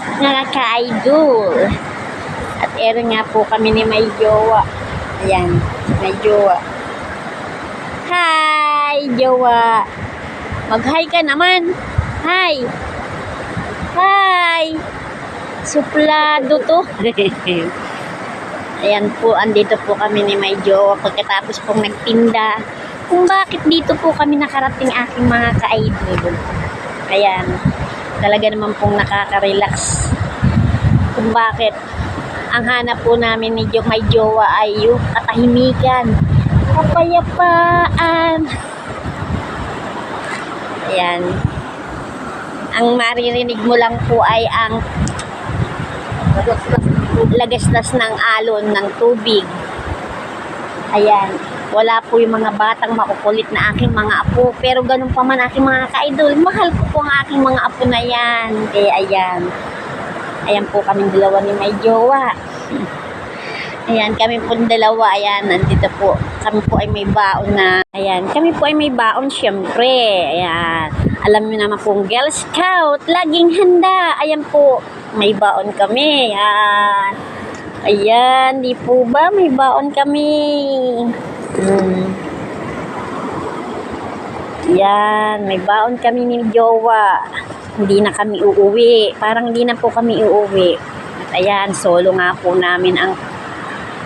mga ka-idol. At ero nga po kami ni May Jowa. Ayan, May Jowa. Hi, Jowa. Mag-hi ka naman. Hi. Hi. Suplado to. Ayan po, andito po kami ni May Jowa pagkatapos pong nagtinda. Kung bakit dito po kami nakarating aking mga ka-idol. Ayan, talaga naman pong nakaka-relax. Kung bakit ang hanap po namin ni Jo, May Jowa ay yung katahimikan. Kapayapaan. Ayan. Ang maririnig mo lang po ay ang lagaslas ng alon ng tubig. Ayan. Wala po yung mga batang makukulit na aking mga apo. Pero ganun pa man aking mga ka-idol. Mahal ko po ang aking mga apo na yan. Eh, ayan. Ayan po kaming dalawa ni May Jowa. Ayan, kami po dalawa. Ayan, nandito po. Kami po ay may baon na. Ayan, kami po ay may baon syempre. Ayan. Alam niyo naman pong Girl Scout. Laging handa. Ayan po. May baon kami. Ayan. Ayan, di po ba? May baon kami. Hmm. Yan, may baon kami ni Jowa. Hindi na kami uuwi. Parang hindi na po kami uuwi. At ayan, solo nga po namin ang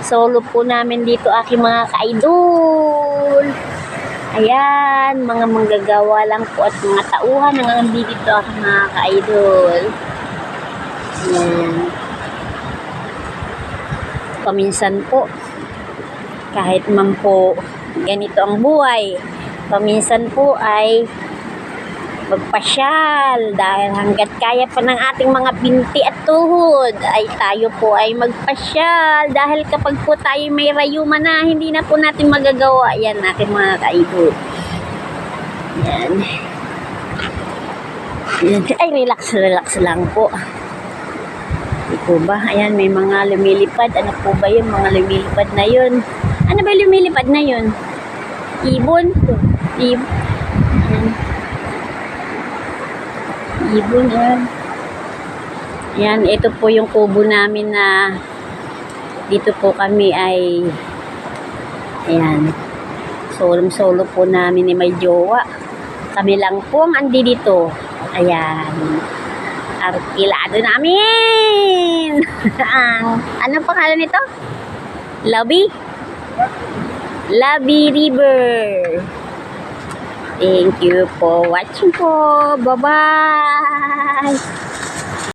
solo po namin dito aking mga ka-idol. Ayan, mga manggagawa lang po at mga tauhan ang nandito dito aking mga ka-idol. Ayan. Paminsan po, kahit man po ganito ang buhay, paminsan po ay magpasyal dahil hanggat kaya pa ng ating mga binti at tuhod ay tayo po ay magpasyal dahil kapag po tayo may rayuma na hindi na po natin magagawa yan aking mga kaidol yan ay relax relax lang po Di po ba? Ayan, may mga lumilipad. Ano po ba yun? Mga lumilipad na yun. Ano ba lumilipad na yun? Ibon? Ibon. Ibon, ayan. Ayan, ito po yung kubo namin na dito po kami ay ayan solo-solo po namin ni may jowa kami lang po ang andi dito ayan arkilado namin ang anong pangalan nito? Lobby? Lobby River Thank you for watching po. Bye-bye.